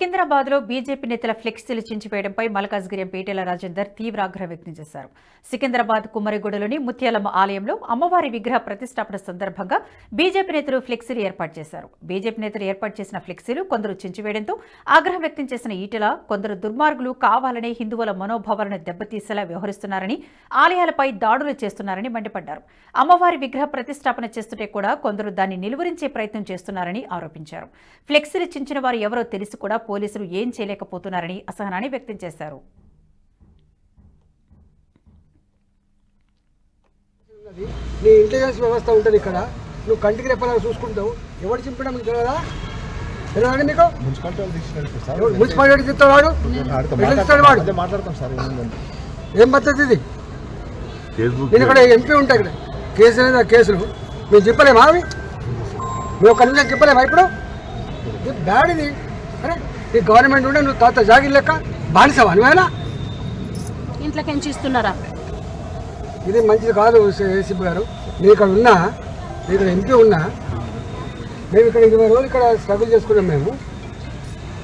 సికింద్రాబాద్లో బీజేపీ నేతల ఫ్లెక్సీలు చించివేయడంపై మల్కాజ్గిరి ఎంపీ రాజేందర్ తీవ్ర ఆగ్రహం వ్యక్తం చేశారు. సికింద్రాబాద్ కుమ్మరిగూడలోని ముత్యాలమ్మ ఆలయంలో అమ్మవారి విగ్రహ ప్రతిష్టాపన సందర్భంగా బీజేపీ నేతలు ఫ్లెక్సీలు ఏర్పాటు చేశారు. బీజేపీ నేతలు ఏర్పాటు చేసిన ఫ్లెక్సీలు కొందరు చించివేయడంతో ఆగ్రహం వ్యక్తం చేసిన ఈటెల కొందరు దుర్మార్గులు కావాలనే హిందువుల మనోభావాలను దెబ్బతీసేలా వ్యవహరిస్తున్నారని ఆలయాలపై దాడులు చేస్తున్నారని మండిపడ్డారు. అమ్మవారి విగ్రహ ప్రతిష్టాపన చేస్తుంటే కూడా కొందరు దాన్ని నిలువరించే ప్రయత్నం చేస్తున్నారని ఆరోపించారు. ఫ్లెక్సీలు చించిన వారు ఎవరో తెలిసి కూడా పోలీసులు ఏం చేయలేకపోతున్నారని అసహనాన్ని వ్యక్తం చేశారు. నీ ఇంటెలిజెన్స్ వ్యవస్థ ఉంటుంది ఇక్కడ. నువ్వు కంటికి రెప్పలాగా చూసుకుంటావు. ఎవడు చింపడం మీకు తెలియదా తెలియదండి మీకు మున్సిపాలిటీ చెప్తాడు వాడు ఎట్లా వాడు? అదే మాట్లాడతాం సార్ ఏం పద్ధతి ఇది? ఫేస్బుక్ నేను ఇక్కడ ఎంపీ ఉంటాయి ఇక్కడ. కేసులు అనేది ఆ కేసులు. మేము చెప్పలేమా అవి? మేము ఒక నిమిషం చెప్పలేమా ఇప్పుడు? ఇది బ్యాడ్ ఇది. అరే ఈ గవర్నమెంట్ ఉంటే నువ్వు తాత జాగిర్ లెక్క బానిసవా నువ్వేనా ఇంట్లోకి ఇస్తున్నారా ఇది మంచిది కాదు ఏసీపీ గారు. నేను ఇక్కడ ఉన్నా నేను ఇక్కడ ఎంపీ ఉన్నా మేము ఇక్కడ ఇరవై రోజులు ఇక్కడ స్ట్రగుల్ చేసుకున్నాం మేము.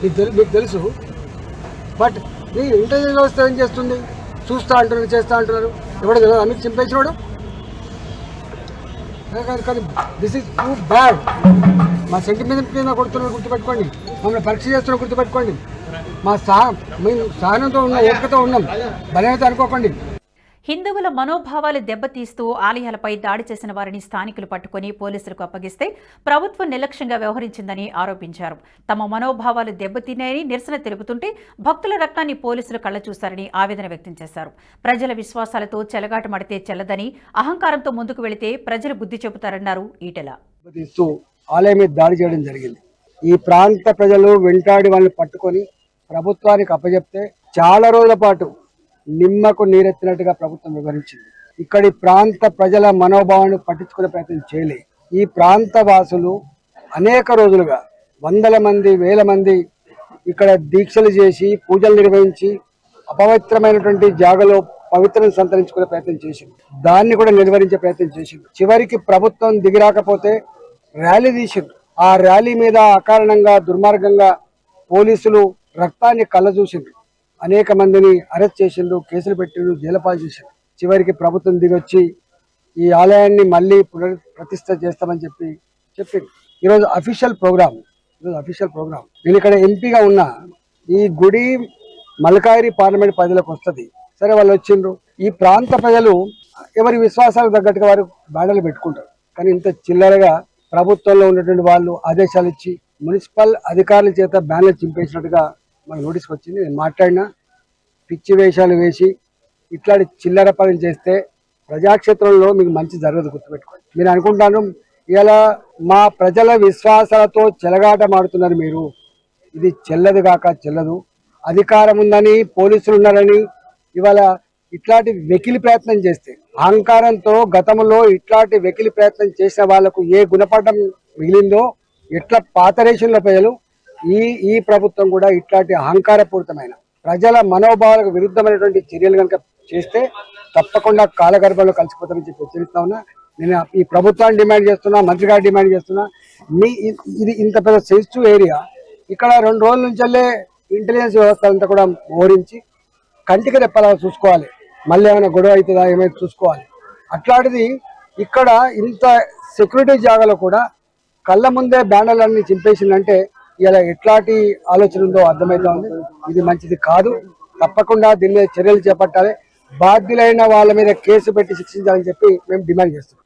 మీకు తెలు మీకు తెలుసు. బట్ నీ ఇంటర్వ్యూలో వస్తే ఏం చేస్తుంది? చూస్తా అంటున్నారు చేస్తా అంటున్నారు. ఎవడో తెలియదు? మీకు చింపేసినోడు? కానీ దిస్ ఇస్ టూ బ్యాడ్ మా సెంటిమెంట్ మీద కొడుతున్నారు గుర్తుపెట్టుకోండి. మమ్మల్ని పరీక్ష చేస్తున్నారు గుర్తుపెట్టుకోండి. మా సహ మేము సహనంతో ఉన్నాం ఓపికతో ఉన్నాం. బలహీనత అనుకోకండి. హిందువుల మనోభావాలు దెబ్బతీస్తూ ఆలయాలపై దాడి చేసిన వారిని స్థానికులు పట్టుకుని పోలీసులకు అప్పగిస్తే ప్రభుత్వం నిర్లక్ష్యంగా వ్యవహరించిందని ఆరోపించారు. తమ మనోభావాలు దెబ్బతిన్నాయని నిరసన తెలుపుతుంటే భక్తుల రక్తాన్ని పోలీసులు కళ్ళచూశారని ఆవేదన వ్యక్తం చేశారు. ప్రజల విశ్వాసాలతో చెలగాటమడితే చెల్లదని అహంకారంతో ముందుకు వెళితే ప్రజలు బుద్ధి చెబుతారన్నారు ఈటెల. ఆలయం మీద దాడి చేయడం జరిగింది. ఈ ప్రాంత ప్రజలు వెంటాడి వాళ్ళని పట్టుకొని ప్రభుత్వానికి అప్పజెప్తే చాలా రోజుల పాటు నిమ్మకు నీరెత్తినట్టుగా ప్రభుత్వం వివరించింది. ఇక్కడి ప్రాంత ప్రజల మనోభావాన్ని పట్టించుకునే ప్రయత్నం చేయలే. ఈ ప్రాంత వాసులు అనేక రోజులుగా వందల మంది వేల మంది ఇక్కడ దీక్షలు చేసి పూజలు నిర్వహించి అపవిత్రమైనటువంటి జాగలో పవిత్రను సంతరించుకునే ప్రయత్నం చేసింది. దాన్ని కూడా నిర్వహించే ప్రయత్నం చేసింది. చివరికి ప్రభుత్వం దిగిరాకపోతే ర్యాలీ తీసింది. ఆ ర్యాలీ మీద అకారణంగా దుర్మార్గంగా పోలీసులు రక్తాన్ని కళ్ళజూసిండ్రు. అనేక మందిని అరెస్ట్ చేసిండ్రు కేసులు పెట్టిండ్రు జైలపాలు చేసిండ్రు. చివరికి ప్రభుత్వం దిగొచ్చి ఈ ఆలయాన్ని మళ్ళీ పునర్ ప్రతిష్ట చేస్తామని చెప్పి చెప్పింది ఈరోజు అఫీషియల్ ప్రోగ్రామ్ ఈరోజు అఫీషియల్ ప్రోగ్రామ్ నేను ఇక్కడ ఎంపీగా ఉన్న ఈ గుడి మల్కాయిరి పార్లమెంట్ పరిధిలోకి వస్తుంది. సరే వాళ్ళు వచ్చిండ్రు. ఈ ప్రాంత ప్రజలు ఎవరి విశ్వాసాలకు తగ్గట్టుగా వారు బ్యాడలు పెట్టుకుంటారు. కానీ ఇంత చిల్లరగా ప్రభుత్వంలో ఉన్నటువంటి వాళ్ళు ఆదేశాలు ఇచ్చి మున్సిపల్ అధికారుల చేత బ్యానర్ చింపేసినట్టుగా మనకు నోటీస్కి వచ్చింది. నేను మాట్లాడినా పిచ్చి వేషాలు వేసి ఇట్లాంటి చిల్లర పనులు చేస్తే ప్రజాక్షేత్రంలో మీకు మంచి జరగదు గుర్తుపెట్టుకోండి. మీరు అనుకుంటాను ఇలా మా ప్రజల విశ్వాసాలతో చెలగాటమాడుతున్నారు మీరు. ఇది చెల్లదు కాక చెల్లదు. అధికారం ఉందని పోలీసులు ఉన్నారని ఇవాళ ఇట్లాంటి వెకిలి ప్రయత్నం చేస్తే అహంకారంతో గతంలో ఇట్లాంటి వెకిలి ప్రయత్నం చేసిన వాళ్ళకు ఏ గుణపాఠం మిగిలిందో ఇట్లా పాత రేషన్ల ప్రజలు ఈ ఈ ప్రభుత్వం కూడా ఇట్లాంటి అహంకారపూరితమైన ప్రజల మనోభావాలకు విరుద్ధమైనటువంటి చర్యలు కనుక చేస్తే తప్పకుండా కాలగర్భంలో కలిసిపోతామని చెప్పి హెచ్చరిస్తా ఉన్నా. నేను ఈ ప్రభుత్వాన్ని డిమాండ్ చేస్తున్నా మంత్రి గారు డిమాండ్ చేస్తున్నా. మీ ఇది ఇంత పెద్ద సెన్సిటివ్ ఏరియా. ఇక్కడ రెండు రోజుల నుంచెల్లే ఇంటెలిజెన్స్ వ్యవస్థ అంతా కూడా మోహరించి కంటికి రెప్పలా చూసుకోవాలి. మళ్ళీ ఏమైనా గొడవ అవుతుందా ఏమైనా చూసుకోవాలి. అట్లాంటిది ఇక్కడ ఇంత సెక్యూరిటీ జాగాలో కూడా కళ్ళ ముందే బ్యానర్లన్నీ చింపేసిందంటే ఇలా ఎట్లాంటి ఆలోచన ఉందో అర్థమవుతా ఉంది. ఇది మంచిది కాదు. తప్పకుండా దీని మీద చర్యలు చేపట్టాలి. బాధ్యులైన వాళ్ళ మీద కేసు పెట్టి శిక్షించాలని చెప్పి మేము డిమాండ్ చేస్తున్నాం.